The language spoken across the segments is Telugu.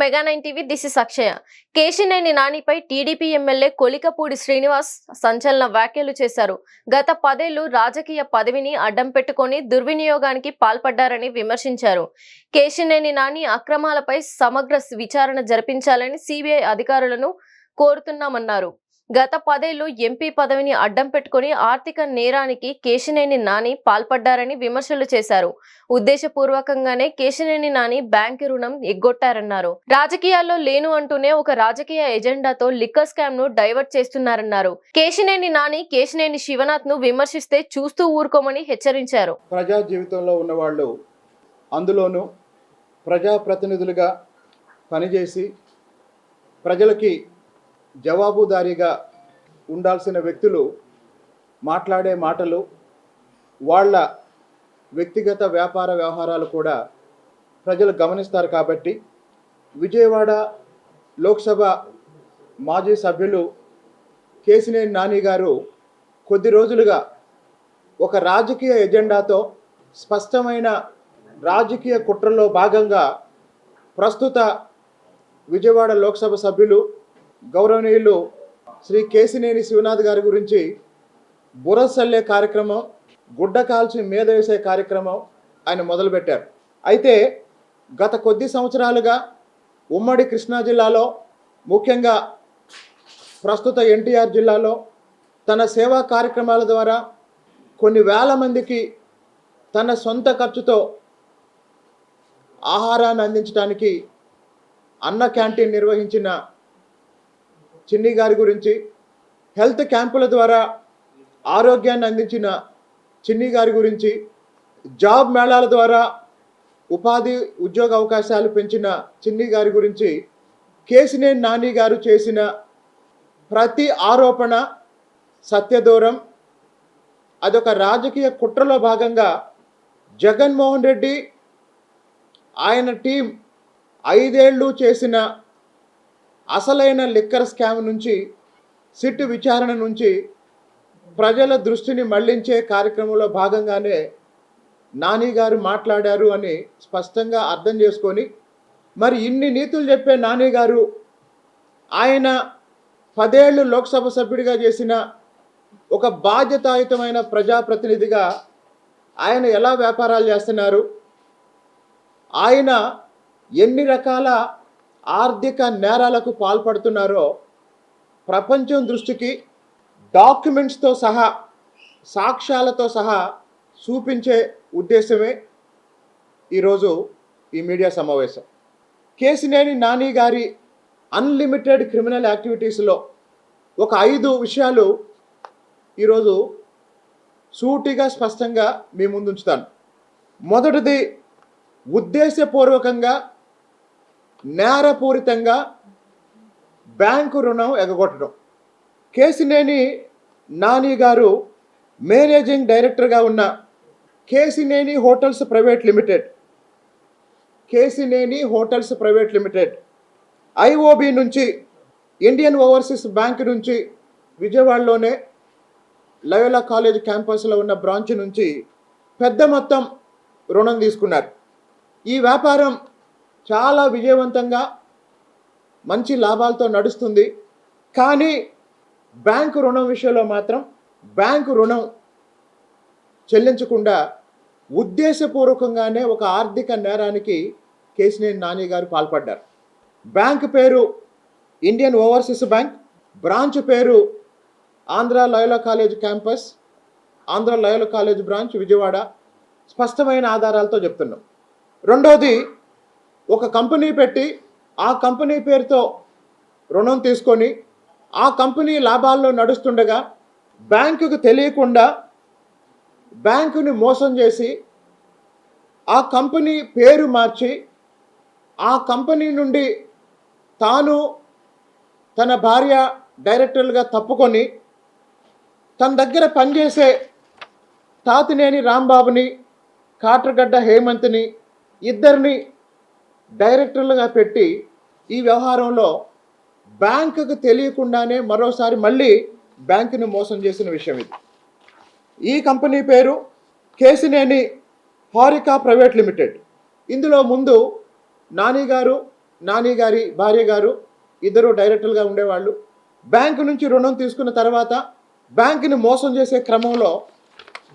Mega nine TV this is Akshaya. Kesineni నానిపై TDP MLA Kolikapudi Srinivas సంచలన వ్యాఖ్యలు చేశారు. గత పదేళ్ళు రాజకీయ పదవిని అడ్డం పెట్టుకొని దుర్వినియోగానికి పాల్పడ్డారని విమర్శించారు. కేశినేని నాని అక్రమాలపై సమగ్ర విచారణ జరిపించాలని సిబిఐ అధికారులను కోరుతున్నామన్నారు. గత పదేళ్ళు ఎంపీ పదవిని అడ్డం పెట్టుకుని ఆర్థిక నేరానికి కేశినేని నాని పాల్పడ్డారని విమర్శలు చేశారు. ఉద్దేశపూర్వకంగానే కేశినేని నాని బ్యాంకు రుణం ఎగ్గొట్టారన్నారు. రాజకీయాల్లో లేను అంటూనే ఒక రాజకీయ ఎజెండాతో లిక్కర్ స్కామ్ను డైవర్ట్ చేస్తున్నారన్నారు. కేశినేని నాని కేశినేని శివనాథ్ను విమర్శిస్తే చూస్తూ ఊరుకోమని హెచ్చరించారు. ప్రజా జీవితంలో ఉన్నవాళ్ళు అందులోనూ ప్రజాప్రతినిధులుగా పనిచేసి ప్రజలకి జవాబుదారీగా ఉండాల్సిన వ్యక్తులు మాట్లాడే మాటలు వాళ్ళ వ్యక్తిగత వ్యాపార వ్యవహారాలు కూడా ప్రజలు గమనిస్తారు కాబట్టి విజయవాడ లోక్సభ మాజీ సభ్యులు కేసినేని నాని గారు కొద్ది రోజులుగా ఒక రాజకీయ ఎజెండాతో స్పష్టమైన రాజకీయ కుట్రలో భాగంగా ప్రస్తుత విజయవాడ లోక్సభ సభ్యులు గౌరవనీయులు శ్రీ కేసినేని శివనాథ్ గారి గురించి బురసల్లే కార్యక్రమం గుడ్డ కాల్చి మీద వేసే కార్యక్రమం ఆయన మొదలుపెట్టారు. అయితే గత కొద్ది సంవత్సరాలుగా ఉమ్మడి కృష్ణా జిల్లాలో ముఖ్యంగా ప్రస్తుత ఎన్టీఆర్ జిల్లాలో తన సేవా కార్యక్రమాల ద్వారా కొన్ని వేల మందికి తన సొంత ఖర్చుతో ఆహారాన్ని అందించడానికి అన్న క్యాంటీన్ నిర్వహించిన చిన్ని గారి గురించి హెల్త్ క్యాంపుల ద్వారా ఆరోగ్యాన్ని అందించిన చిన్ని గారి గురించి జాబ్ మేళాల ద్వారా ఉపాధి ఉద్యోగ అవకాశాలు పెంచిన చిన్ని గారి గురించి కేసినే నాని గారు చేసిన ప్రతి ఆరోపణ సత్యదూరం. అదొక రాజకీయ కుట్రలో భాగంగా జగన్మోహన్ రెడ్డి ఆయన టీం ఐదేళ్ళు చేసిన అసలైన లిక్కర్ స్కామ్ నుంచి సిట్ విచారణ నుంచి ప్రజల దృష్టిని మళ్ళించే కార్యక్రమంలో భాగంగానే నాని గారు మాట్లాడారు అని స్పష్టంగా అర్థం చేసుకొని మరి ఇన్ని నీతులు చెప్పే నాని గారు ఆయన పదేళ్ళు లోక్సభ సభ్యుడిగా చేసిన ఒక బాధ్యతాయుతమైన ప్రజాప్రతినిధిగా ఆయన ఎలా వ్యాపారాలు చేస్తున్నారు? ఆయన ఎన్ని రకాల ఆర్థిక నేరాలకు పాల్పడుతున్నారో ప్రపంచం దృష్టికి డాక్యుమెంట్స్తో సహా సాక్ష్యాలతో సహా చూపించే ఉద్దేశమే ఈరోజు ఈ మీడియా సమావేశం. కేసినేని నాని గారి అన్లిమిటెడ్ క్రిమినల్ యాక్టివిటీస్లో ఒక ఐదు విషయాలు ఈరోజు సూటిగా స్పష్టంగా మీ ముందుంచుతాను మొదటిది ఉద్దేశపూర్వకంగా నేరపూరితంగా బ్యాంకు రుణం ఎగగొట్టడం. కేసినేని నాని గారు మేనేజింగ్ డైరెక్టర్గా ఉన్న Kesineni hotels private limited Kesineni hotels private limited IOB నుంచి ఇండియన్ ఓవర్సీస్ బ్యాంక్ నుంచి విజయవాడలోనే లయోలా కాలేజ్ క్యాంపస్లో ఉన్న బ్రాంచ్ నుంచి పెద్ద మొత్తం రుణం తీసుకున్నారు. ఈ వ్యాపారం చాలా విజయవంతంగా మంచి లాభాలతో నడుస్తుంది. కానీ బ్యాంకు రుణం విషయంలో మాత్రం బ్యాంకు రుణం చెల్లించకుండా ఉద్దేశపూర్వకంగానే ఒక ఆర్థిక నేరానికి కేసినేని నాని గారు పాల్పడ్డారు. బ్యాంక్ పేరు ఇండియన్ ఓవర్సీస్ బ్యాంక్ బ్రాంచ్ పేరు Andhra Loyola college campus Andhra Loyola college branch Vijayawada. స్పష్టమైన ఆధారాలతో చెప్తున్నాం. రెండోది ఒక కంపెనీ పెట్టి ఆ కంపెనీ పేరుతో రుణం తీసుకొని ఆ కంపెనీ లాభాల్లో నడుస్తుండగా బ్యాంకుకు తెలియకుండా బ్యాంకుని మోసం చేసి ఆ కంపెనీ పేరు మార్చి ఆ కంపెనీ నుండి తాను తన భార్య డైరెక్టర్లుగా తప్పుకొని తన దగ్గర పనిచేసే తాతినేని రాంబాబుని కాట్రగడ్డ హేమంత్ని ఇద్దరిని డైరెక్టర్లుగా పెట్టి ఈ వ్యవహారంలో బ్యాంకుకు తెలియకుండానే మరోసారి మళ్ళీ బ్యాంకుని మోసం చేసిన విషయం ఇది. ఈ కంపెనీ పేరు కేసినేని హారికా ప్రైవేట్ లిమిటెడ్. ఇందులో ముందు నాని గారు నాని గారి భార్య గారు ఇద్దరు డైరెక్టర్లుగా ఉండేవాళ్ళు. బ్యాంకు నుంచి రుణం తీసుకున్న తర్వాత బ్యాంకుని మోసం చేసే క్రమంలో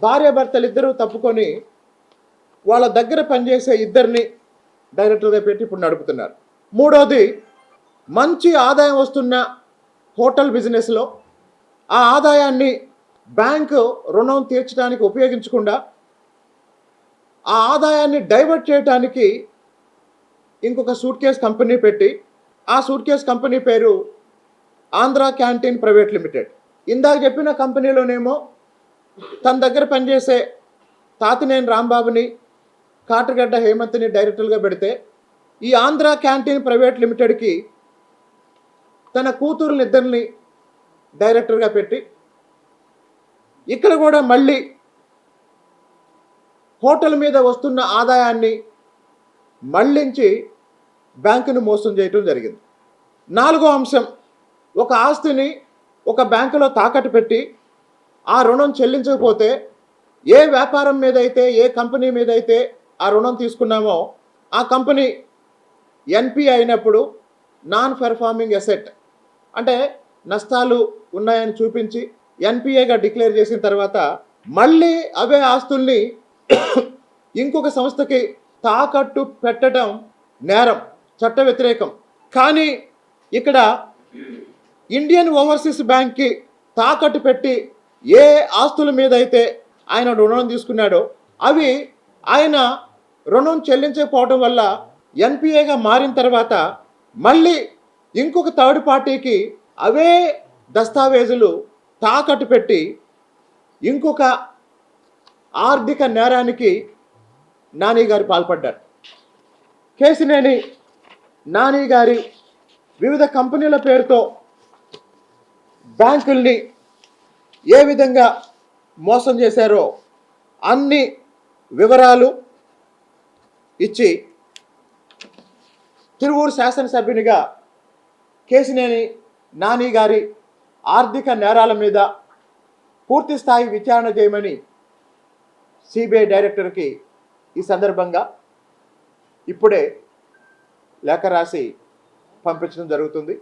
భార్యాభర్తలు ఇద్దరూ తప్పుకొని వాళ్ళ దగ్గర పనిచేసే ఇద్దరిని డైరెక్టర్గా పెట్టి ఇప్పుడు నడుపుతున్నారు. మూడోది మంచి ఆదాయం వస్తున్న హోటల్ బిజినెస్లో ఆ ఆదాయాన్ని బ్యాంకు రుణం తీర్చడానికి ఉపయోగించకుండా ఆ ఆదాయాన్ని డైవర్ట్ చేయడానికి ఇంకొక సూట్ కేస్ కంపెనీ పెట్టి ఆ సూట్ కేస్ కంపెనీ పేరు ఆంధ్ర క్యాంటీన్ ప్రైవేట్ లిమిటెడ్. ఇందాక చెప్పిన కంపెనీలోనేమో తన దగ్గర పనిచేసే తాతినేని రాంబాబుని కాటగడ్డ హేమంత్ని డైరెక్టర్గా పెడితే ఈ ఆంధ్ర క్యాంటీన్ ప్రైవేట్ లిమిటెడ్కి తన కూతురునిద్దరిని డైరెక్టర్గా పెట్టి ఇక్కడ కూడా మళ్ళీ హోటల్ మీద వస్తున్న ఆదాయాన్ని మళ్ళించి బ్యాంకును మోసం చేయటం జరిగింది. నాలుగో అంశం ఒక ఆస్తిని ఒక బ్యాంకులో తాకట్టు పెట్టి ఆ రుణం చెల్లించకపోతే ఏ వ్యాపారం మీద అయితే ఏ కంపెనీ మీద అయితే ఆ రుణం తీసుకున్నామో ఆ కంపెనీ ఎన్పి అయినప్పుడు నాన్ పెర్ఫార్మింగ్ అసెట్ అంటే నష్టాలు ఉన్నాయని చూపించి ఎన్పిఏగా డిక్లేర్ చేసిన తర్వాత మళ్ళీ అవే ఆస్తుల్ని ఇంకొక సంస్థకి తాకట్టు పెట్టడం నేరం చట్ట వ్యతిరేకం. కానీ ఇక్కడ ఇండియన్ ఓవర్సీస్ బ్యాంక్కి తాకట్టు పెట్టి ఏ ఆస్తుల మీద అయితే ఆయన రుణం తీసుకున్నాడో అవి ఆయన రుణం చెల్లించకపోవడం వల్ల ఎన్పిఏగా మారిన తర్వాత మళ్ళీ ఇంకొక థర్డ్ పార్టీకి అవే దస్తావేజులు తాకట్టు పెట్టి ఇంకొక ఆర్థిక నేరానికి నాని గారు పాల్పడ్డారు. కేసినేని నాని గారి వివిధ కంపెనీల పేరుతో బ్యాంకుల్ని ఏ విధంగా మోసం చేశారో అన్ని వివరాలు ఇచ్చి తిరువూరు శాసనసభ్యునిగా కేసినేని నాని గారి ఆర్థిక నేరాల మీద పూర్తి స్థాయి విచారణ చేయమని సిబిఐ డైరెక్టర్కి ఈ సందర్భంగా ఇప్పుడే లేఖ రాసి పంపించడం జరుగుతుంది.